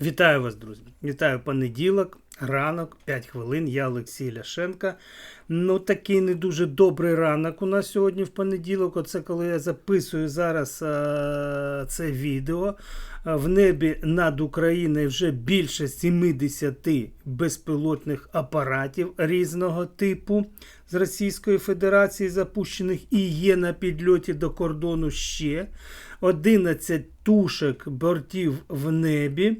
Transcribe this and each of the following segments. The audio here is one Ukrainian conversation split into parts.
Вітаю вас, друзі! Вітаю понеділок, ранок, 5 хвилин. Я Олексій Ляшенка. Ну, такий не дуже добрий ранок у нас сьогодні в понеділок. Оце коли я записую зараз е- це відео. Е, В небі над Україною вже більше 70 безпілотних апаратів різного типу з Російської Федерації запущених і є на підльоті до кордону ще. 11 тушок бортів в небі,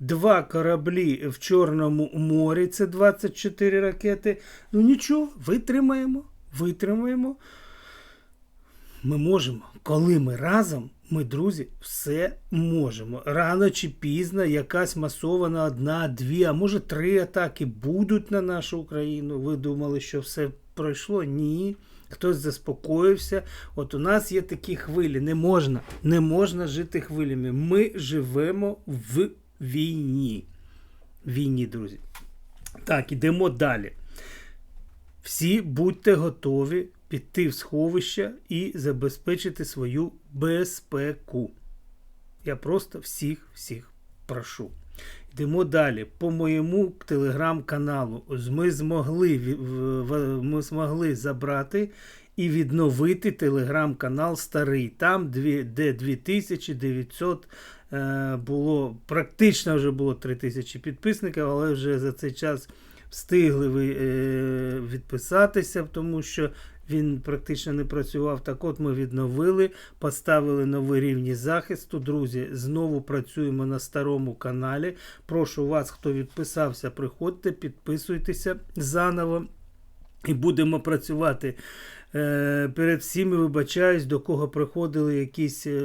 два кораблі в Чорному морі, це 24 ракети. Ну нічого, витримаємо, витримаємо. Ми можемо, коли ми разом, ми, друзі, все можемо. Рано чи пізно якась масована одна, дві, а може три атаки будуть на нашу Україну. Ви думали, що все пройшло? Ні. Хтось заспокоївся. От у нас є такі хвилі. Не можна, не можна жити хвилями. Ми живемо в війні. Війні, друзі. Так, ідемо далі. Всі будьте готові піти в сховище і забезпечити свою безпеку. Я просто всіх всіх прошу. Йдемо далі. По моєму телеграм-каналу ми змогли, ми змогли забрати і відновити телеграм-канал старий. Там, де 2900 е, було, практично вже було 3000 підписників, але вже за цей час встигли е, відписатися, тому що він практично не працював. Так от ми відновили, поставили нові рівні захисту. Друзі, знову працюємо на старому каналі. Прошу вас, хто відписався, приходьте, підписуйтеся заново. І будемо працювати. Е, перед всіми вибачаюсь, до кого приходили якісь е,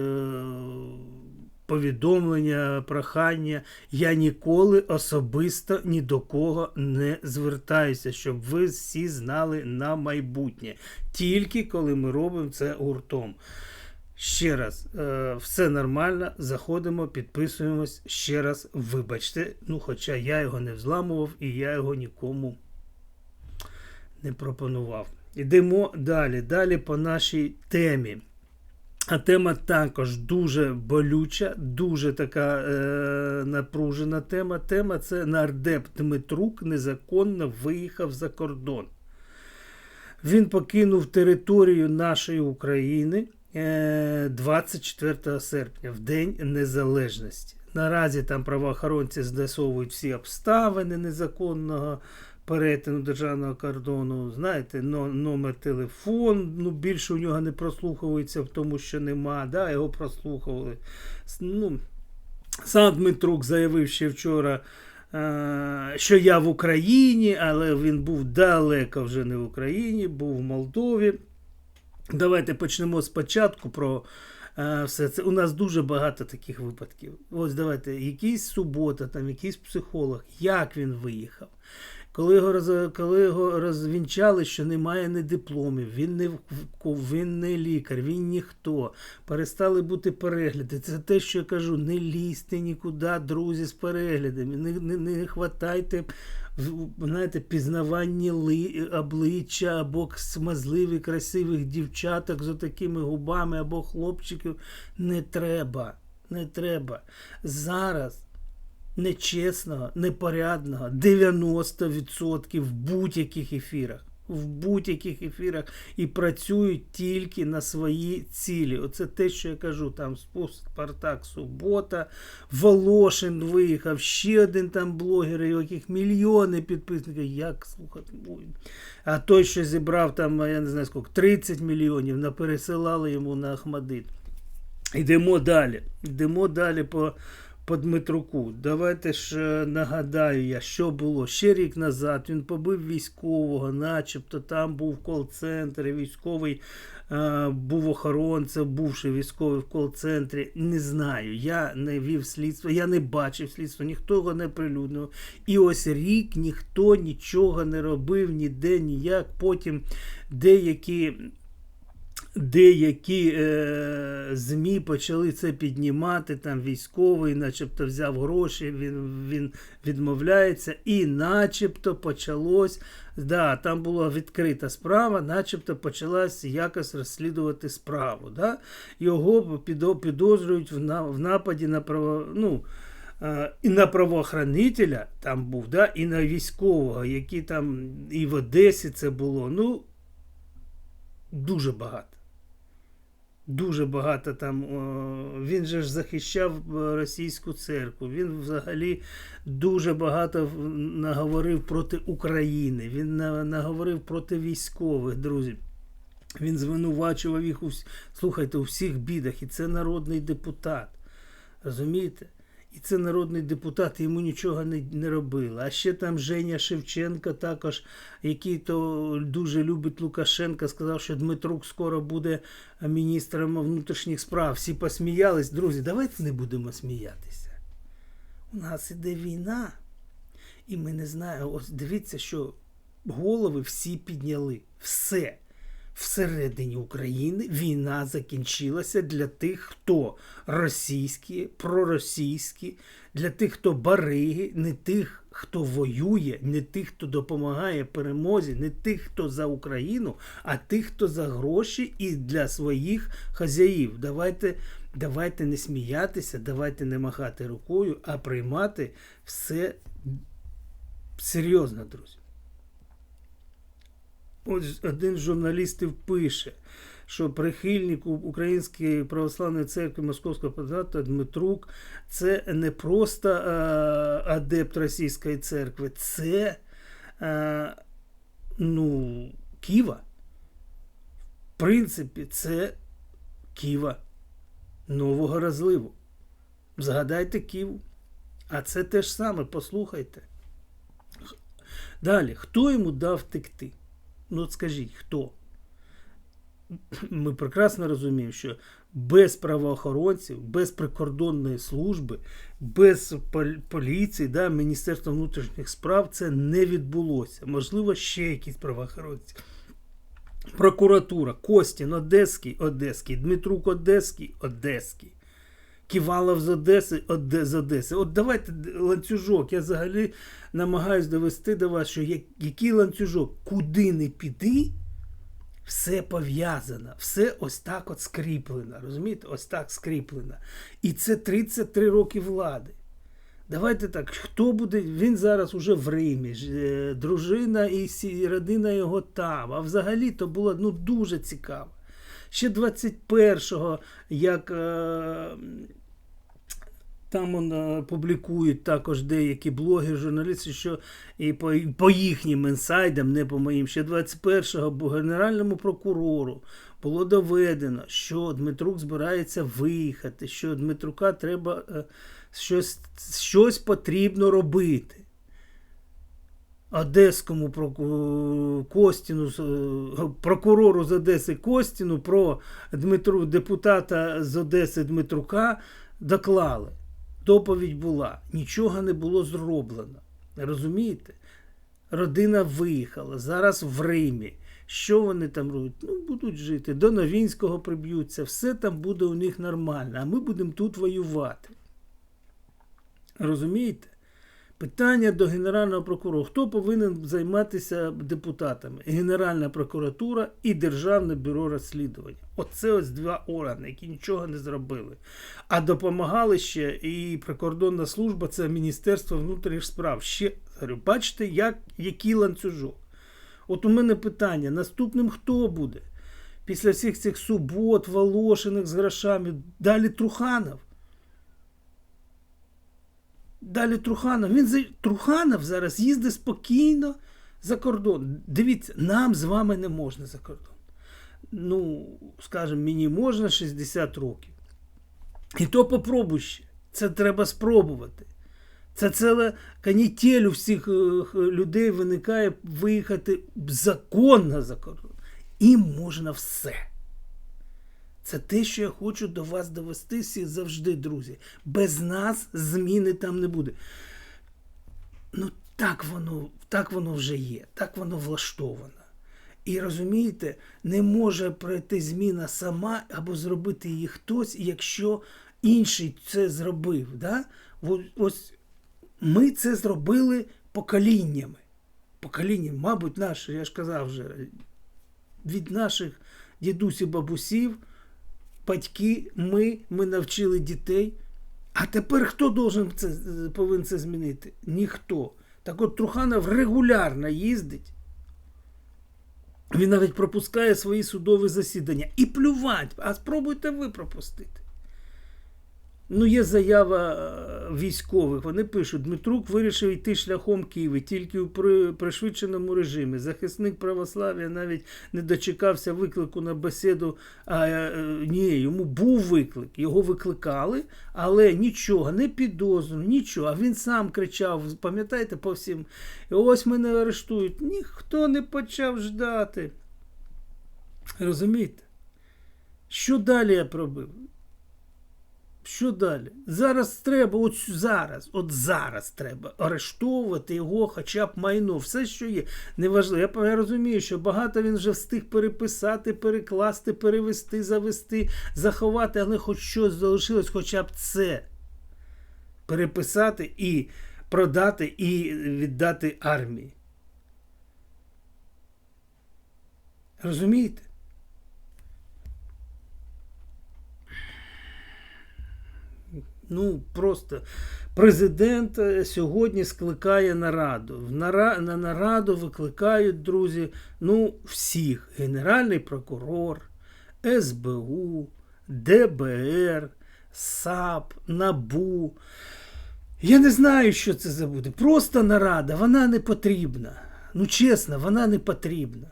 повідомлення, прохання. Я ніколи особисто ні до кого не звертаюся, щоб ви всі знали на майбутнє. Тільки коли ми робимо це гуртом. Ще раз, е, все нормально, заходимо, підписуємось. Ще раз, вибачте. Ну, хоча я його не взламував і я його нікому не пропонував. Ідемо далі. Далі по нашій темі. А тема також дуже болюча, дуже така е, напружена тема. Тема це нардеп Дмитрук незаконно виїхав за кордон. Він покинув територію нашої України е, 24 серпня, в День Незалежності. Наразі там правоохоронці з'ясовують всі обставини незаконного перетину державного кордону. Знаєте, номер телефон, ну більше у нього не прослуховується, в тому що нема. Да, його прослухували. Ну, сам Дмитрук заявив ще вчора, е, що я в Україні, але він був далеко вже не в Україні, був в Молдові. Давайте почнемо спочатку про е, все це. У нас дуже багато таких випадків. Ось давайте, якийсь субота, там якийсь психолог, як він виїхав. Коли його, роз, коли його розвінчали, що немає ні дипломів, він не, він не лікар, він ніхто. Перестали бути перегляди. Це те, що я кажу, не лізьте нікуди, друзі, з переглядами. Не, не, не хватайте знаєте, пізнаванні ли, обличчя або смазливі, красивих дівчаток з отакими губами, або хлопчиків. Не треба. Не треба. Зараз нечесного, непорядного 90% в будь-яких ефірах. В будь-яких ефірах і працюють тільки на свої цілі. Оце те, що я кажу. Там Спартак Субота, Волошин виїхав, ще один там блогер, у яких мільйони підписників. Як слухати будуть? А той, що зібрав там, я не знаю скільки, 30 мільйонів, напересилали йому на Ахмадит. Йдемо далі. Йдемо далі по, по Дмитруку. Давайте ж нагадаю я, що було. Ще рік назад він побив військового, начебто там був кол-центр, військовий е, був охоронцем, бувши військовий в кол-центрі. Не знаю. Я не вів слідство, я не бачив слідство, ніхто його не прилюднив. І ось рік ніхто нічого не робив, ніде, ніяк. Потім деякі деякі е, ЗМІ почали це піднімати, там військовий, начебто взяв гроші, він, він відмовляється, і начебто почалось, да, там була відкрита справа, начебто почалась якось розслідувати справу. Да? Його підозрюють в, на, в нападі на право, ну, е, і на правоохранителя там був, да, і на військового, які там і в Одесі це було. Ну, дуже багато. Дуже багато там. Він же ж захищав е, російську церкву. Він взагалі дуже багато наговорив проти України. Він наговорив проти військових, друзі. Він звинувачував їх у слухайте, у всіх бідах. І це народний депутат. Розумієте? І це народний депутат, йому нічого не, не робили. А ще там Женя Шевченко, також, який то дуже любить Лукашенка, сказав, що Дмитрук скоро буде міністром внутрішніх справ. Всі посміялись. Друзі, давайте не будемо сміятися. У нас іде війна, і ми не знаємо. Ось дивіться, що голови всі підняли. Все. Всередині України війна закінчилася для тих, хто російські, проросійські, для тих, хто бариги, не тих, хто воює, не тих, хто допомагає перемозі, не тих, хто за Україну, а тих, хто за гроші і для своїх хазяїв. Давайте, давайте не сміятися, давайте не махати рукою, а приймати все серйозно, друзі. Ось один з журналістів пише, що прихильник Української православної церкви Московського патріархату Дмитрук це не просто е, адепт російської церкви, це е, ну, Ківа. В принципі, це Ківа нового розливу. Згадайте Ківу. А це те ж саме, послухайте. Далі, хто йому дав втекти? Ну, от скажіть, хто? Ми прекрасно розуміємо, що без правоохоронців, без прикордонної служби, без поліції, да, Міністерства внутрішніх справ це не відбулося. Можливо, ще якісь правоохоронці. Прокуратура, Костін, Одеський, Одеський, Дмитрук Одеський, Одеський. Ківалов з Одеси, Оде, з Одеси. От давайте ланцюжок. Я взагалі намагаюсь довести до вас, що я- який ланцюжок, куди не піди, все пов'язано, все ось так от скріплено. Розумієте? Ось так скріплено. І це 33 роки влади. Давайте так, хто буде, він зараз уже в Римі, е, дружина і родина його там. А взагалі то було ну, дуже цікаво. Ще 21-го, як е, там е, публікують також деякі блоги, журналісти, що і по, і по їхнім інсайдам, не по моїм, ще 21-го бо генеральному прокурору було доведено, що Дмитрук збирається виїхати, що Дмитрука треба е, щось, щось потрібно робити. Одеському Костіну, е, прокурору з Одеси Костіну про Дмитру, депутата з Одеси Дмитрука доклали. Доповідь була, нічого не було зроблено. Розумієте? Родина виїхала, зараз в Римі. Що вони там роблять? Ну, будуть жити. До Новінського приб'ються, все там буде у них нормально, а ми будемо тут воювати. Розумієте? Питання до Генерального прокурора. Хто повинен займатися депутатами? Генеральна прокуратура і Державне бюро розслідування. Оце ось два органи, які нічого не зробили. А допомагали ще і прикордонна служба, це Міністерство внутрішніх справ. Ще говорю, бачите, як, який ланцюжок. От у мене питання: наступним хто буде? Після всіх цих субот, Волошиних з грошами, далі Труханов. Далі Труханов. Він. Труханов зараз їздить спокійно за кордон. Дивіться, нам з вами не можна за кордон. Ну, скажімо, мені можна 60 років. І то попробуй ще. Це треба спробувати. Це ціла канітель у всіх е, людей виникає виїхати законно за кордон. Їм можна все. Це те, що я хочу до вас довести всі завжди, друзі. Без нас зміни там не буде. Ну, так воно, так воно вже є, так воно влаштовано. І розумієте, не може пройти зміна сама або зробити її хтось, якщо інший це зробив. Да? Ось ми це зробили поколіннями. Поколіннями, мабуть, наші, я ж казав вже, від наших дідусів, бабусів, батьки, ми, ми навчили дітей, А тепер хто должен це, е, повинен це змінити? Ніхто. Так от Труханов регулярно їздить. Він навіть пропускає свої судові засідання. І плювать, а спробуйте ви пропустити. Ну, є заява е, військових. Вони пишуть: Дмитрук вирішив йти шляхом Києва тільки у пришвидшеному режимі. Захисник православ'я навіть не дочекався виклику на бесіду. А, е, ні, йому був виклик. Його викликали, але нічого, не підозру, нічого. А він сам кричав, пам'ятаєте, по всім. Ось мене арештують. Ніхто не почав ждати. Розумієте? Що далі я пробив? Що далі? Зараз треба, от зараз, от зараз треба арештовувати його, хоча б майно, все, що є. Неважливо. Я, розумію, що багато він вже встиг переписати, перекласти, перевести, завести, заховати, але хоч щось залишилось, хоча б це переписати і продати, і віддати армії. Розумієте? Ну, просто президент е, сьогодні скликає нараду. На нараду викликають, друзі, ну, всіх: Генеральний прокурор, СБУ, ДБР, САП, НАБУ. Я не знаю, що це за буде. Просто нарада, вона не потрібна. Ну, чесно, вона не потрібна.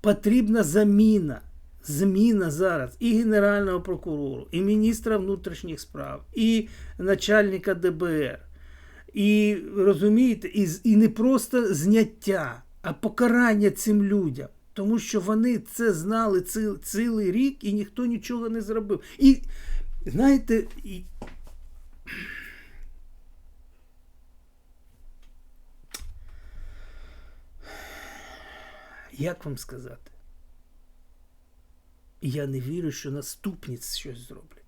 Потрібна заміна. Зміна зараз і Генерального прокурору, і міністра внутрішніх справ, і начальника ДБР. І розумієте, і, і не просто зняття, а покарання цим людям. Тому що вони це знали цил, цілий рік і ніхто нічого не зробив. І знаєте, і... як вам сказати? Я не вірю, що наступні щось зроблять.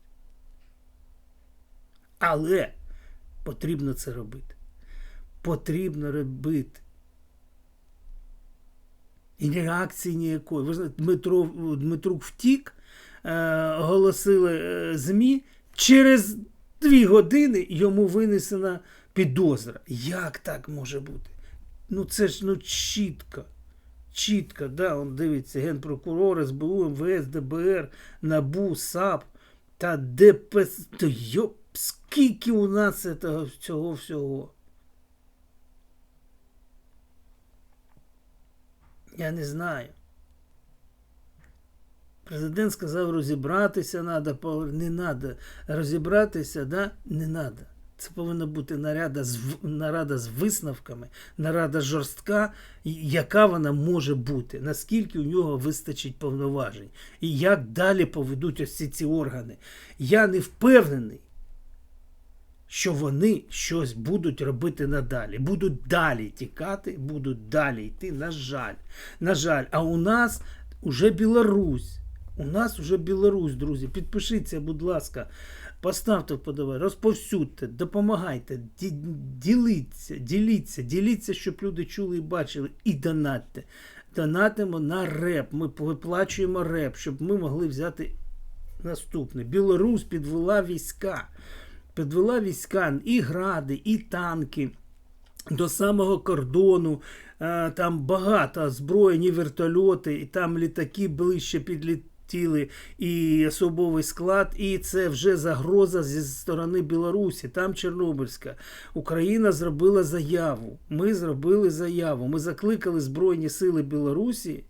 Але потрібно це робити. Потрібно робити. І реакції ніякої. Ви знаєте, Дмитро, Дмитрук втік, е, оголосили е, ЗМІ. Через дві години йому винесена підозра. Як так може бути? Ну це ж ну чітко. Чітко, да, он дивиться, Генпрокурор, СБУ, МВС, ДБР, НАБУ, САП та ДПС. То йоп, скільки у нас цього, цього всього? Я не знаю. Президент сказав, розібратися треба, не треба. Розібратися, да? не треба. Це повинна бути нарада з, нарада з висновками, нарада жорстка, яка вона може бути, наскільки у нього вистачить повноважень, і як далі поведуть ось ці, ці органи. Я не впевнений, що вони щось будуть робити надалі. Будуть далі тікати, будуть далі йти. На жаль. На жаль, а у нас уже Білорусь. У нас уже Білорусь, друзі. Підпишіться, будь ласка, поставте вподобай, розповсюдьте, допомагайте, ді- діліться, діліться, діліться, щоб люди чули і бачили, і донатьте. Донатимо на реп. Ми виплачуємо реп, щоб ми могли взяти наступне. Білорусь підвела війська. Підвела війська і гради, і танки до самого кордону. Е, Там багато озброєні вертольоти, і там літаки ближче підлетіли, і особовий склад. І це вже загроза зі сторони Білорусі, там Чорнобильська. Україна зробила заяву. Ми зробили заяву. Ми закликали Збройні Сили Білорусі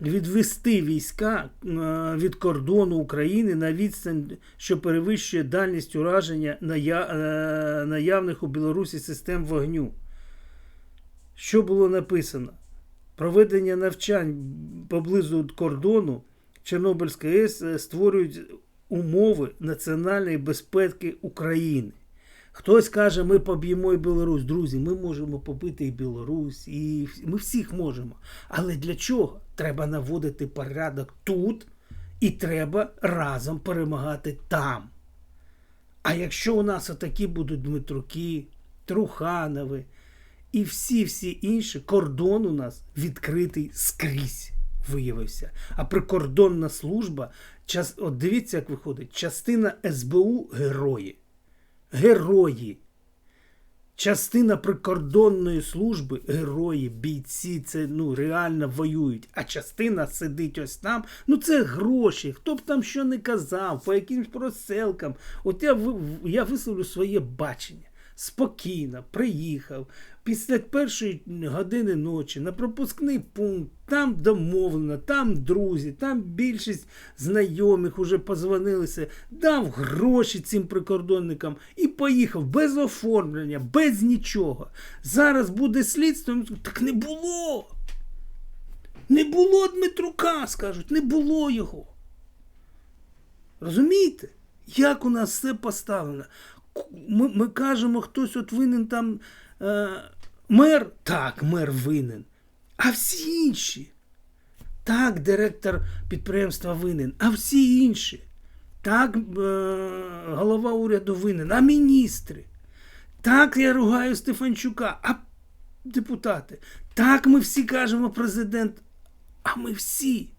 відвести війська е, від кордону України на відстань, що перевищує дальність ураження е, наявних у Білорусі систем вогню. Що було написано? Проведення навчань поблизу кордону Чорнобильська АЕС е, створюють умови національної безпеки України. Хтось каже, ми поб'ємо і Білорусь. Друзі, ми можемо побити і Білорусь, і ми всіх можемо. Але для чого? Треба наводити порядок тут, і треба разом перемагати там. А якщо у нас отакі будуть Дмитруки, Труханови і всі-всі інші, кордон у нас відкритий скрізь. виявився. А прикордонна служба, час, от дивіться, як виходить, частина СБУ герої. Герої. Частина прикордонної служби, герої, бійці, це ну реально воюють. А частина сидить ось там. Ну це гроші. Хто б там що не казав, по якимсь проселкам. От я я висловлю своє бачення. Спокійно, приїхав після першої години ночі на пропускний пункт, там домовлено, там друзі, там більшість знайомих уже позвонилися, дав гроші цим прикордонникам і поїхав без оформлення, без нічого. Зараз буде слідство. Так не було. Не було Дмитрука, скажуть, не було його. Розумієте? Як у нас все поставлено? Ми, ми кажемо, хтось от винен там е, мер. Так, мер винен. А всі інші. Так, директор підприємства винен, а всі інші. Так, е, голова уряду винен, а міністри. Так, я ругаю Стефанчука, а депутати. Так, ми всі кажемо президент, а ми всі.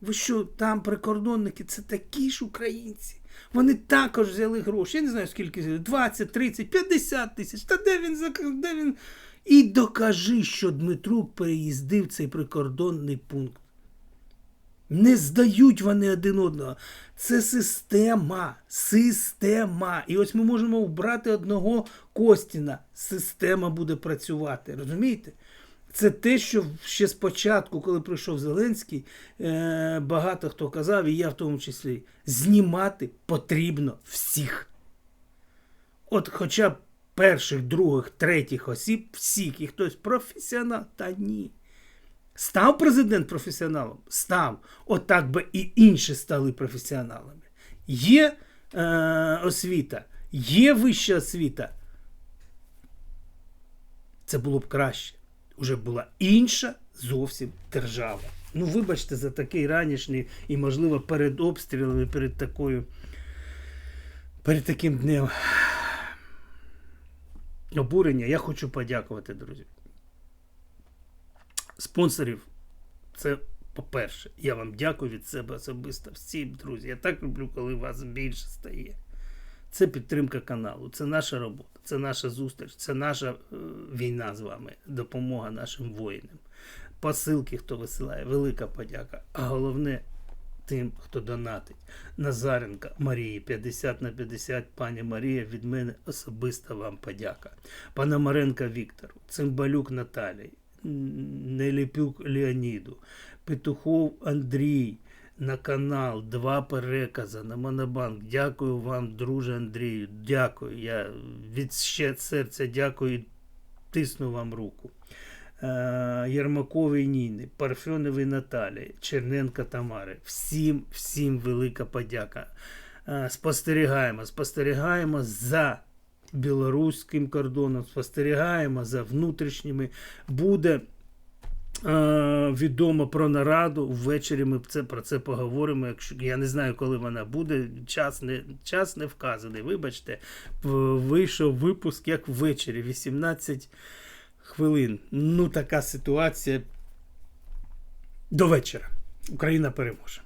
Ви що, там прикордонники, це такі ж українці. Вони також взяли гроші. Я не знаю, скільки взяли, 20, 30, 50 тисяч. Та де він де він? І докажи, що Дмитрук переїздив цей прикордонний пункт. Не здають вони один одного. Це система. Система. І ось ми можемо вбрати одного Костіна. Система буде працювати. Розумієте? Це те, що ще спочатку, коли прийшов Зеленський, е, багато хто казав, і я в тому числі, знімати потрібно всіх. От хоча б перших, других, третіх осіб, всіх, і хтось професіонал, та ні. Став президент професіоналом? Став. Отак би і інші стали професіоналами. Є е, освіта, є вища освіта. Це було б краще. Уже була інша зовсім держава. Ну, вибачте, за такий ранішній і, можливо, перед обстрілами, перед такою. Перед таким днем обурення я хочу подякувати, друзі спонсорів. Це по-перше, я вам дякую від себе особисто всім, друзі. Я так люблю, коли вас більше стає. Це підтримка каналу, це наша робота, це наша зустріч, це наша е, війна з вами, допомога нашим воїнам. Посилки, хто висилає, велика подяка. А головне тим, хто донатить. Назаренка Марії 50 на 50, пані Марія, від мене особиста вам подяка. Пономаренка Віктору, Цимбалюк Наталії, Неліпюк Леоніду, Петухов Андрій. На канал, два перекази на Монобанк. Дякую вам, друже Андрію. Дякую. Я від ще серця дякую і тисну вам руку. Е, Єрмаковій Ніни, Парфьоновій Наталії, Черненка Тамари. Всім, всім велика подяка. Е, Спостерігаємо, спостерігаємо за білоруським кордоном, спостерігаємо за внутрішніми. Буде відомо про нараду. Ввечері ми це, про це поговоримо. Якщо я не знаю, коли вона буде. Час не, час не вказаний. Вибачте, вийшов випуск як ввечері, 18 хвилин. Ну, така ситуація. До вечора. Україна переможе.